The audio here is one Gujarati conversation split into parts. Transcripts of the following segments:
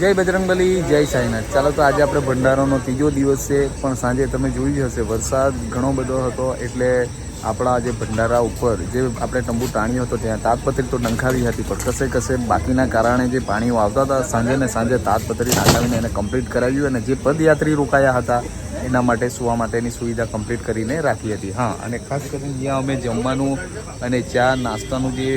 જય બજરંગબલી જય સાઈનાથ. ચાલો તો આજે આપણે ભંડારાનો ત્રીજો દિવસ છે, પણ સાંજે તમે જોયું જ હશે, વરસાદ ઘણો બધો હતો, એટલે આપણા જે ભંડારા ઉપર જે આપણે તંબુ ટાણ્યો હતો, ત્યાં તાતપત્રી તો નંખાવી હતી, પણ કશે કશે બાકીના કારણે જે પાણીઓ આવતા હતા, સાંજે ને સાંજે તાતપત્રી નાખાવીને એને કમ્પ્લીટ કરાવ્યું અને જે પદયાત્રી રોકાયા હતા, એના માટે સુવા માટેની સુવિધા કમ્પ્લીટ કરીને રાખી હતી. હા, અને ખાસ કરીને જ્યાં અમે જમવાનું અને ચા નાસ્તાનું જે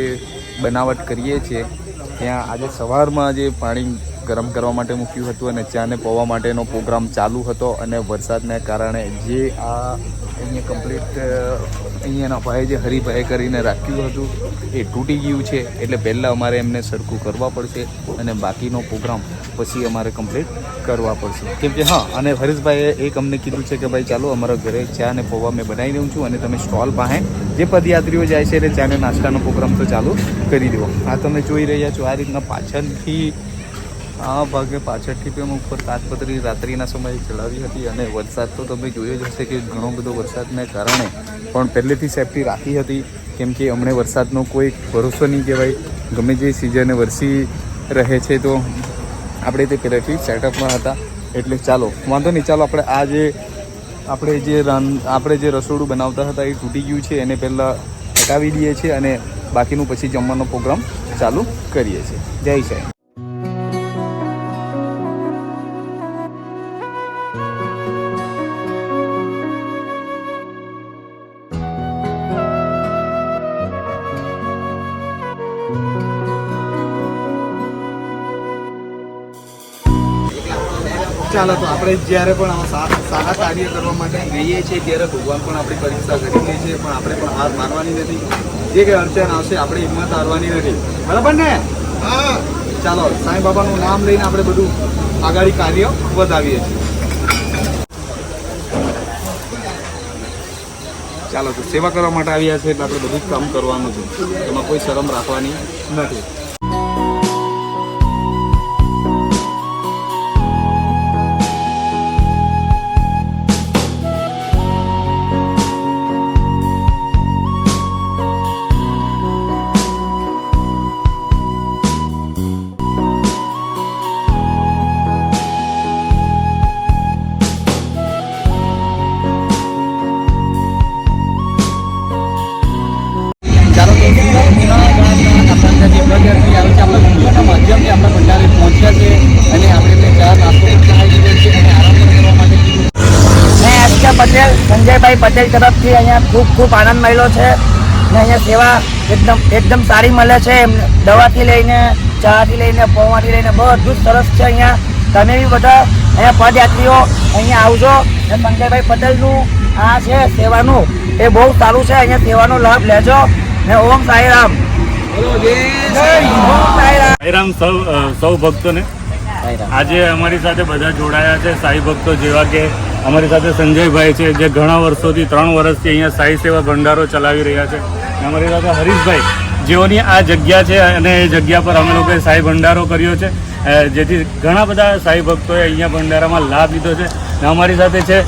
બનાવટ કરીએ છીએ, ત્યાં આજે સવારમાં જે પાણી ગરમ કરવા માટે મૂક્યું હતું અને ચાને પોવા માટેનો પ્રોગ્રામ ચાલુ હતો અને વરસાદને કારણે જે આ અહીંયા કમ્પ્લીટ અહીંયાના ભાઈ જે હરિભાઈ કરીને રાખ્યું હતું, એ તૂટી ગયું છે. એટલે પહેલાં અમારે એમને સરખું કરવા પડશે અને બાકીનો પ્રોગ્રામ પછી અમારે કમ્પ્લીટ કરવા પડશે. કેમ કે હા, અને હરીશભાઈએ એક અમને કીધું છે કે ભાઈ ચાલો અમારા ઘરે ચા અને પૌવા મેં બનાવી દઉં છું અને તમે સ્ટોલ પાસે જે પદયાત્રીઓ જાય છે એટલે ચા અને નાસ્તાનો પ્રોગ્રામ તો ચાલુ કરી દો. આ તમે જોઈ રહ્યા છો, આ રીતના પાછળથી આ ભાગે પાછળથી પણ ઉપર તાજપત્રી રાત્રિના સમયે ચલાવી હતી અને વરસાદ તો તમે જોયો જ હશે કે ઘણો બધો વરસાદને કારણે પણ પહેલેથી સેફટી રાખી હતી, કેમ કે હમણે વરસાદનો કોઈ ભરોસો નહીં કહેવાય. ગમે જે સિઝને વરસી રહે છે તો આપણે તે પહેલેથી સેટઅપમાં હતા. એટલે ચાલો, વાંધો નહીં, ચાલો આપણે આ જે, આપણે જે રાન, આપણે જે રસોડું બનાવતા હતા એ તૂટી ગયું છે, એને પહેલાં હટાવી દઈએ છીએ અને બાકીનું પછી જમવાનો પ્રોગ્રામ ચાલુ કરીએ છીએ. જય સાહેબ ચાલો તો આપણે જ્યારે પણ સારા કાર્ય કરવા માટે જઈએ છીએ ત્યારે ભગવાન પણ આપણી પરીક્ષા કરી લે છે પણ આપણે પણ હાર માનવાની નથી. જે કંઈ અડચણ આવશે આપણે હિંમત હારવાની નથી. બરાબર ને? ચાલો સાંઈ બાબાનું નામ લઈને આપણે બધું આગળ કાર્ય વધાવીએ છીએ. ચાલો તો સેવા કરવા માટે આવ્યા છે એટલે આપણે બધું જ કામ કરવાનું છે. એમાં કોઈ શરમ રાખવાની નથી. સંજયભાઈ પટેલ તરફથી અહીંયા ખૂબ ખૂબ આનંદ મળ્યો છે. ને અહીંયા સેવા એકદમ એકદમ સારી મળે છે. એમ દવાથી લઈને ચાથી લઈને પૌવાથી લઈને બધું જ સરસ છે અહીંયા. તમે બી બધા અહીંયા પદયાત્રીઓ અહીંયા આવજો. ને સંજયભાઈ પટેલનું આ છે સેવાનું. એ બહુ સારું છે. અહીંયા સેવાનો લાભ લેજો. ને ઓમ સાંઈરામ. જય ઓમ સાંઈરામ. સાઈરામ સૌ સૌ ભક્તોને. આજે અમારી સાથે બધા જોડાયા છે, સાઈ ભક્તો જેવા કે અમારી સાથે સંજયભાઈ છે, જે ઘણા વર્ષોથી, ત્રણ વર્ષથી અહીંયા સાઈ સેવા ભંડારો ચલાવી રહ્યા છે. અમારી સાથે હરીશભાઈ, જેઓની આ જગ્યા છે અને એ જગ્યા પર અમે લોકોએ સાઈ ભંડારો કર્યો છે. જેથી ઘણા બધા સાઈ ભક્તોએ અહીંયા ભંડારામાં લાભ લીધો છે. અમારી સાથે છે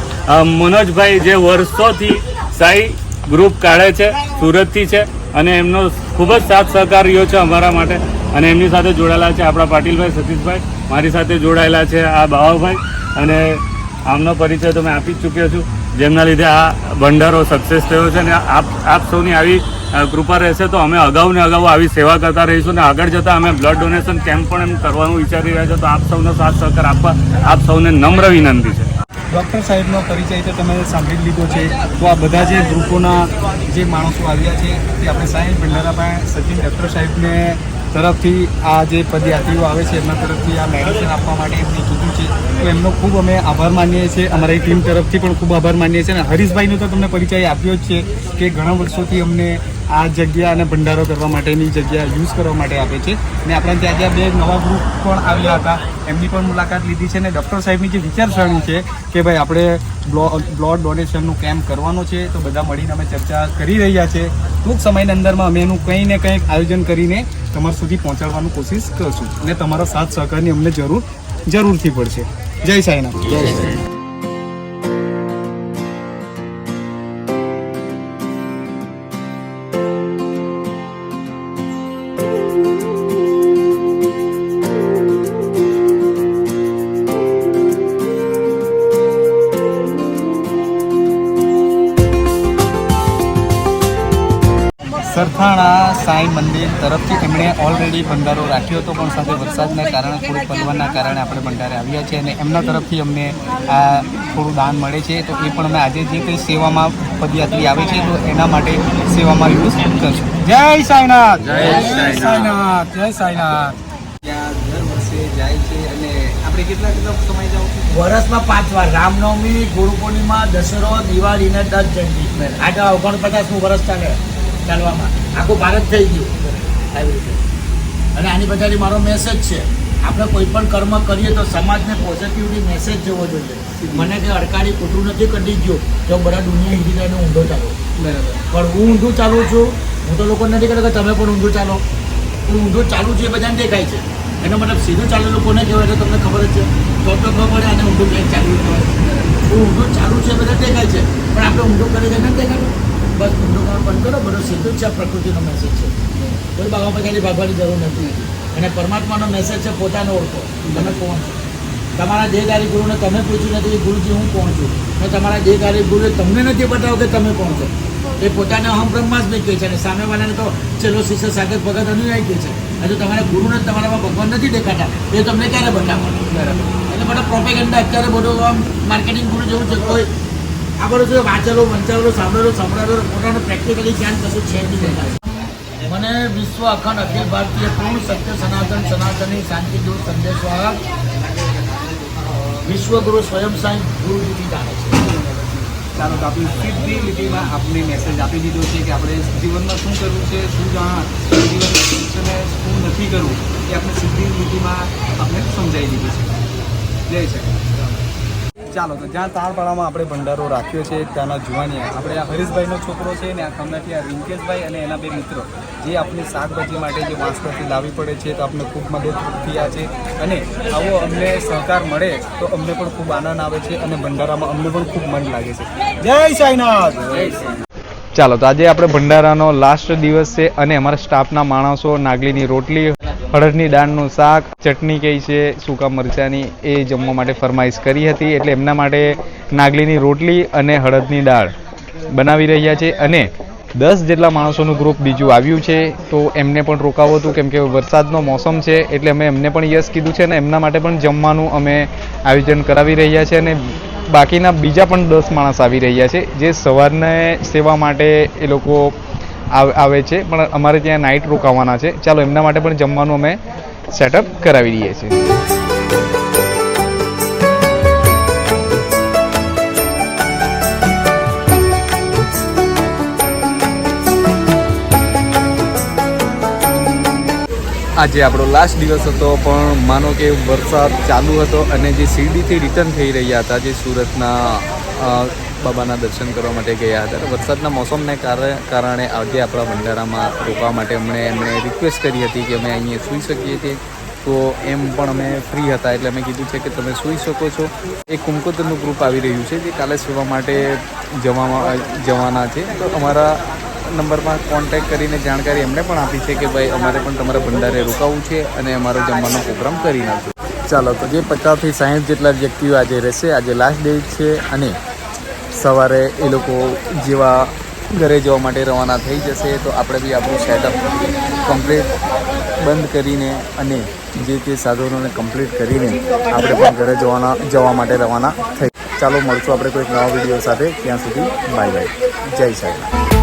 મનોજભાઈ, જે વર્ષોથી સાઈ ગ્રુપ કાઢે છે, સુરતથી છે. અને એમનો ખૂબ જ સાથ સહકાર રહ્યો છે અમારા માટે. અને એમની સાથે જોડાયેલા છે આપણા પાટીલભાઈ, સતીશભાઈ. મારી સાથે જોડાયેલા છે આ બાવાભાઈ અને આમનો પરિચય તો મેં આપી જ ચૂક્યો છું. જેમના લીધે આ ભંડારો સક્સેસ થયો છે અને આપ આપ સૌની આવી કૃપા રહેશે તો અમે અગાઉ ને અગાઉ આવી સેવા કરતા રહીશું અને આગળ જતાં અમે બ્લડ ડોનેશન કેમ્પ પણ એમ કરવાનું વિચારી રહ્યા છે તો આપ સૌનો સાથ સહકાર આપવા આપ સૌને નમ્ર વિનંતી છે. ડૉક્ટર સાહેબનો પરિચય તો તમે સાંભળી લીધો છે. તો આ બધા જે ગ્રુપોના જે માણસો આવ્યા છે, તે આપણે સાહેબ ભંડારા પાસે સચિન ડૉક્ટર સાહેબને તરફથી આ જે પદયાત્રીઓ આવે છે, એમના તરફથી આ મેડિસિન આપવા માટે એમને કીધું છે. તો એમનો ખૂબ અમે આભાર માનીએ છીએ. અમારી ટીમ તરફથી પણ ખૂબ આભાર માનીએ છીએ. અને હરીશભાઈનો તો તમને પરિચય આપ્યો જ છે કે ઘણા વર્ષોથી અમને આ જગ્યા અને ભંડારો કરવા માટેની જગ્યા યુઝ કરવા માટે આપે છે. અને આપણે ત્યાં ત્યાં બે નવા ગ્રુપ પણ આવ્યા હતા. એમની પણ મુલાકાત લીધી છે ને ડૉક્ટર સાહેબની જે વિચારસરણી છે કે ભાઈ આપણે બ્લડ ડોનેશનનું કેમ્પ કરવાનો છે, તો બધા મળીને અમે ચર્ચા કરી રહ્યા છે. ટૂંક સમયની અંદરમાં અમે એનું કંઈ ને કંઈક આયોજન કરીને તમારા સુધી પહોંચાડવાનું કોશિશ કરશું. અને તમારો સાથ સહકારની અમને જરૂર, જરૂરથી પડશે. જય સાંઈનાથ. જય સાંઈ સાંઈ મંદિર તરફથી એમણે ઓલરેડી ભંડારો રાખ્યો હતો પણ સાથે વરસાદના કારણે થોડું પડવાના કારણે આપણે ભંડારે આવ્યા છીએ અને એમના તરફથી અમને આ થોડું દાન મળે છે. તો એ પણ અમે આજે જે કંઈ સેવામાં પદયાત્રી આવે છે તો એના માટે સેવામાં યુઝ કરશું. જય સાંઈનાથ! જય સાંઈનાથ. જય સાંઈનાથ! વર્ષે જાય છે અને આપણે કેટલા કેટલા સમય જાવ છું? વર્ષમાં પાંચ વાર. રામનવમી ગુરુ પૂર્ણિમા દશરો દિવાળી ને દસ જયંતિ. આ તો ઓગણપચાસનું વર્ષ ચાલે. ચાલવામાં. આખું ભારત થઈ ગયું. આવી રીતે. અને આની બધાની મારો મેસેજ છે. આપણે કોઈ પણ કર્મ કરીએ તો સમાજને પોઝિટિવલી મેસેજ જવો જોઈએ. મને કે અડકારી ખોટું નથી કરી ગયું તો બધા દુનિયા હિન્દી લઈને ઊંધો ચાલો. બરાબર. પણ હું ઊંધું ચાલું છું હું તો લોકો નથી કહેતો કે તમે પણ ઊંધું ચાલો. હું ઊંધું ચાલુ છું એ બધાને દેખાય છે. એનો મતલબ સીધું ચાલેલું કોને કહેવાય તો તમને ખબર જ છે. તો તો ખબર પડે અને ઊંધું ક્યાંક ચાલુ કહેવાય હું ઊંધું ચાલુ છે એ બધા દેખાય છે. પણ આપણે ઊંધું કરી નથી દેખાતું. બસ ઊંધું કામ બંધ કરો બધું સીધું જ છે પ્રકૃતિનો મેસેજ છે. કોઈ બાબા પછાડી ભાગવાની જરૂર નથી. અને પરમાત્માનો મેસેજ છે પોતાને ઓળખો. તમે કોણ છો? તમારા દેહધારી ગુરુને તમે પૂછ્યું નથી કે ગુરુજી હું કોણ છું? અને તમારા દેહધારી ગુરુએ તમને નથી બતાવો કે તમે કોણ છો? એ પોતાને અહમ બ્રહ્માસ્મિ કહે છે. અને સામેવાળાને તો ચેલો શિષ્ય સાગર ભગત અનુયાયી કહે છે. હજુ તમારા ગુરુને તમારામાં ભગવાન નથી દેખાતા. એ તમને ક્યારે બતાવવાનું? એટલે બધા પ્રોપેગેન્ડા અત્યારે બધું આમ માર્કેટિંગ ગુરુ જેવું છે. કોઈ આ બધું જો વાંચેલો વંચાવેલો સાંભળેલો સંભળાવેલો પોતાનું પ્રેક્ટિકલી જ્ઞાન કશું છે જ નહીં. મને વિશ્વ અખંડ અખિલ ભારતીય પૂર્ણ સત્ય સનાતન સનાતની શાંતિ દૂર સંદેશવાહક વિશ્વગુરુ સ્વયં સાંઈ ગુરુજીથી જાણે છે. ચાલો તો આપણી સીધી લીટીમાં આપને મેસેજ આપી દીધો છે કે આપણે જીવનમાં શું કરવું છે શું જાણ જીવનમાં શું શું નથી કરવું એ આપણે સીધી લીટીમાં આપણે સમજાવી દીધું છે. જય છે ચાલો, તો જ્યાં તાળપાડામાં આપણે ભંડારો રાખ્યો છે, ત્યાંના જુવાનિયા. આપણે આ હરીશભાઈનો છોકરો છે ને, આ કમનાથી આ રિંકેશભાઈ અને એના બે મિત્રો, જે આપણી શાકભાજી માટે જે વાંસકરથી લાવવી પડે છે, તો આપણે ખૂબ મદદરૂપ થયા છે. અને આવો અમને સહકાર મળે, તો અમને પણ ખૂબ આનંદ આવે છે અને ભંડારામાં અમને પણ ખૂબ મન લાગે છે. જય સાઈનાથ! ચાલો, તો આજે આપણે ભંડારાનો લાસ્ટ દિવસ છે અને અમારા સ્ટાફના માણસો નાગલીની રોટલી હળદની દાળનું શાક, ચટણી કઈ છે, સૂકા મરચાંની એ જમવા માટે ફરમાઈશ કરી હતી. એટલે એમના માટે નાગલીની રોટલી અને હળદની દાળ બનાવી રહ્યા છે. અને દસ જેટલા માણસોનું ગ્રુપ બીજું આવ્યું છે, તો એમને પણ રોકાવું હતું, કેમ કે વરસાદનો મોસમ છે, એટલે અમે એમને પણ યસ કીધું છે અને એમના માટે પણ જમવાનું અમે આયોજન કરાવી રહ્યા છે અને બાકીના બીજા પણ દસ માણસ આવી રહ્યા છે, જે સવારને સેવા માટે એ લોકો આવ- છે. પણ અમારે ત્યાં નાઇટ રોકાવાના છે. ચાલો એમના માટે પણ જમવાનું અમે સેટઅપ કરાવી દઈએ છીએ. આજે આપણો લાસ્ટ દિવસ હતો, પણ માનો કે વરસાદ ચાલુ હતો અને જે શિરડીથી રિટર્ન થઈ રહ્યા હતા, જે સુરતના બાબાના દર્શન કરવા માટે ગયા હતા. વરસાદના મોસમને કારણે આજે આપણા ભંડારામાં રોકવા માટે અમને એમણે રિક્વેસ્ટ કરી હતી કે અમે અહીંયા સૂઈ શકીએ છીએ. તો એમ પણ અમે ફ્રી હતા એટલે અમે કીધું છે કે તમે સૂઈ શકો છો. એક કુંકોતરનું ગ્રુપ આવી રહ્યું છે જે કાલે સેવા માટે જવામાં, જવાના છે. તો અમારા નંબરમાં કોન્ટેક્ટ કરીને જાણકારી એમણે પણ આપી છે કે ભાઈ અમારે પણ તમારા ભંડારે રોકાવું છે અને અમારો જમવાનો પ્રોગ્રામ કરી નાખજો. ચાલો, તો જે પચાસથી સાહીઠ જેટલા વ્યક્તિઓ આજે રહેશે, આજે લાસ્ટ ડે છે અને સવારે એ લોકો જેવા ઘરે જવા માટે રવાના થઈ જશે તો આપણે બી આપણું સેટઅપ કમ્પ્લીટ બંધ કરીને અને જે તે સાધનોને કમ્પ્લીટ કરીને આપણે પણ ઘરે જવાના, જવા માટે રવાના થઈ ચાલો મળશું આપણે કોઈક નવા વીડિયો સાથે. ત્યાં સુધી બાય બાય જય સાહેબ